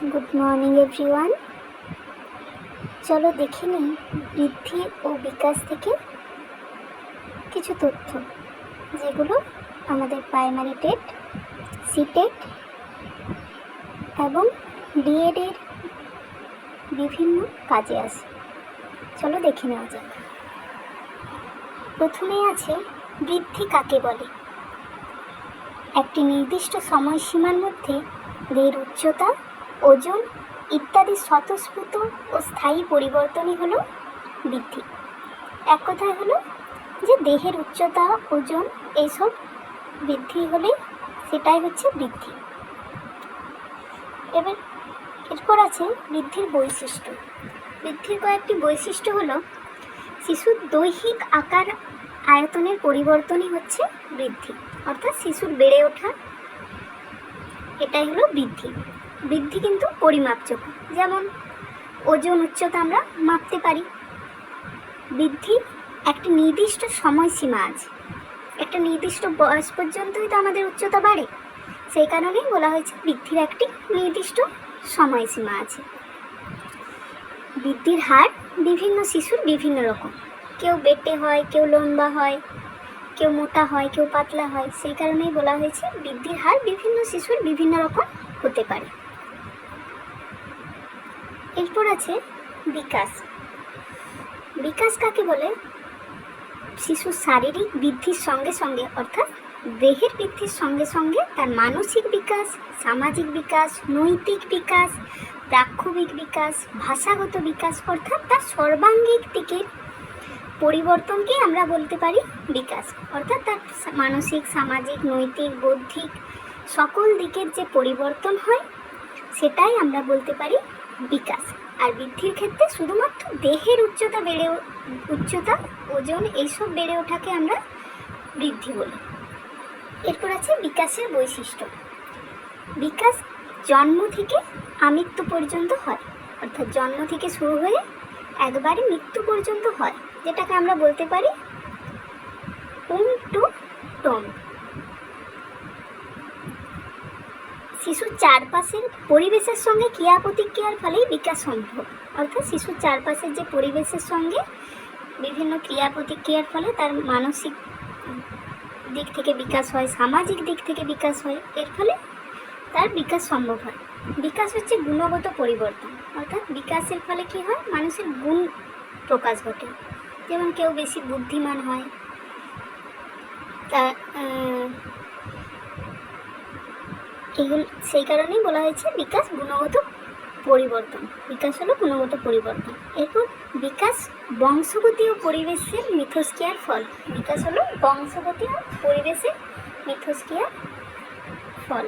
Good morning everyone চলো দেখে নিই বৃদ্ধি ও বিকাশ থেকে কিছু তথ্য, যেগুলো আমাদের প্রাইমারি টেট সিটেট এবং ডিএডের বিভিন্ন কাজে আসে। চলো দেখে নেওয়া যাক। প্রথমেই আছে বৃদ্ধি কাকে বলে? একটি নির্দিষ্ট সময়সীমার মধ্যে দেহের উচ্চতা ওজন ইত্যাদি স্বতঃস্ফূর্ত ও স্থায়ী পরিবর্তনই হলো বৃদ্ধি। এক কথায় হলো যে দেহের উচ্চতা, ওজন এইসব বৃদ্ধি হলে সেটাই হচ্ছে বৃদ্ধি। এবার এরপর আছে বৃদ্ধির বৈশিষ্ট্য। বৃদ্ধির কয়েকটি বৈশিষ্ট্য হলো শিশুর দৈহিক আকার আয়তনের পরিবর্তনই হচ্ছে বৃদ্ধি, অর্থাৎ শিশুর বেড়ে ওঠা, এটাই হলো বৃদ্ধি। বৃদ্ধি কিন্তু পরিমাপযোগ্য। যেমন, ওজন উচ্চতা আমরা মাপতে পারি। বৃদ্ধি একটি নির্দিষ্ট সময়সীমা আছে। একটা নির্দিষ্ট বয়স পর্যন্তই তো আমাদের উচ্চতা বাড়ে। সেই কারণেই বলা হয়েছে বৃদ্ধির একটি নির্দিষ্ট সময়সীমা আছে। বৃদ্ধির হার বিভিন্ন শিশুর বিভিন্ন রকম। কেউ বেটে হয়, কেউ লম্বা হয়, কেউ মোটা হয়, কেউ পাতলা হয়। সেই কারণেই বলা হয়েছে বৃদ্ধির হার বিভিন্ন শিশুর বিভিন্ন রকম হতে পারে। এরপর আছে বিকাশ। বিকাশ কাকে বলে? শিশুর শারীরিক বৃদ্ধির সঙ্গে সঙ্গে, অর্থাৎ দেহের বৃদ্ধির সঙ্গে সঙ্গে তার মানসিক বিকাশ, সামাজিক বিকাশ, নৈতিক বিকাশ, প্রাক্ষবিক বিকাশ, ভাষাগত বিকাশ, অর্থাৎ তার সর্বাঙ্গিক দিকের পরিবর্তনকে আমরা বলতে পারি বিকাশ। অর্থাৎ তার মানসিক, সামাজিক, নৈতিক, বৌদ্ধিক সকল দিকের যে পরিবর্তন হয়, সেটাই আমরা বলতে পারি বিকাশ। আর বৃদ্ধির ক্ষেত্রে শুধুমাত্র দেহের উচ্চতা বেড়ে উচ্চতা, ওজন এইসব বেড়ে ওঠাকে আমরা বৃদ্ধি বলি। এরপর আছে বিকাশের বৈশিষ্ট্য। বিকাশ জন্ম থেকে আমৃত্যু পর্যন্ত হয়। অর্থাৎ জন্ম থেকে শুরু হয়ে একবারে মৃত্যু পর্যন্ত হয়, যেটাকে আমরা বলতে পারি উম টু টম শিশুর চারপাশের পরিবেশের সঙ্গে ক্রিয়া প্রতিক্রিয়ার ফলেই বিকাশ সম্ভব। অর্থাৎ শিশুর চারপাশের যে পরিবেশের সঙ্গে বিভিন্ন ক্রিয়া প্রতিক্রিয়ার ফলে তার মানসিক দিক থেকে বিকাশ হয়, সামাজিক দিক থেকে বিকাশ হয়, এর ফলে তার বিকাশ সম্ভব হয়। বিকাশ হচ্ছে গুণগত পরিবর্তন। অর্থাৎ বিকাশের ফলে কি হয়? মানুষের গুণ প্রকাশ ঘটে। যেমন কেউ বেশি বুদ্ধিমান হয়, তা এগুলো সেই কারণেই বলা হয়েছে বিকাশ গুণগত পরিবর্তন। বিকাশ হলো গুণগত পরিবর্তন। এরপর বিকাশ বংশগতি ও পরিবেশের মিথস্ক্রিয়ার ফল। বিকাশ হলো বংশগতি ও পরিবেশের মিথস্ক্রিয়ার ফল।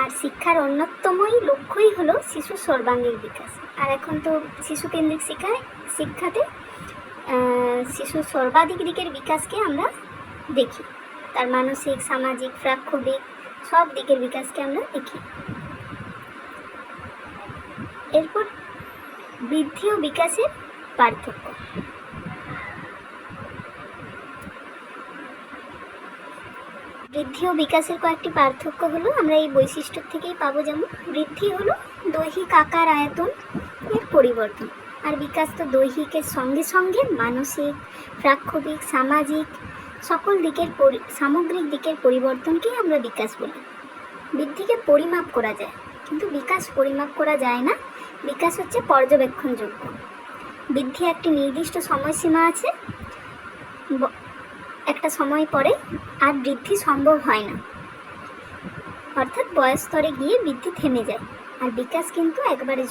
আর শিক্ষার অন্যতমই লক্ষ্যই হলো শিশুর সর্বাঙ্গীন বিকাশ। আর এখন তো শিশু কেন্দ্রিক শিক্ষায় শিক্ষাতে শিশুর সর্বাধিক দিকের বিকাশকে আমরা দেখি। তার মানসিক, সামাজিক, প্রাক্ষবিক সব দিকের বিকাশকে আমরা দেখি। এরপর বৃদ্ধি ও বিকাশের পার্থক্য। বৃদ্ধি ও বিকাশের কয়েকটি পার্থক্য হলো, আমরা এই বৈশিষ্ট্য থেকেই পাবো যেমন, বৃদ্ধি হলো দৈহিক আকার আয়তন এর পরিবর্তন। আর বিকাশ তো দৈহিকের সঙ্গে সঙ্গে মানসিক, প্রাক্ষবিক, সামাজিক সকল দিকের সামগ্রিক দিকের পরিবর্তনকেই আমরা বিকাশ বলি। বৃদ্ধিকে পরিমাপ করা যায়। কিন্তু বিকাশ পরিমাপ করা যায় না। বিকাশ হচ্ছে পর্যবেক্ষণযোগ্য। বৃদ্ধি একটি নির্দিষ্ট সময়সীমা আছে। একটা সময় পরে আর বৃদ্ধি সম্ভব হয় না। অর্থাৎ বয়স স্তরে গিয়ে বৃদ্ধি থেমে যায়। আর বিকাশ কিন্তু একবারে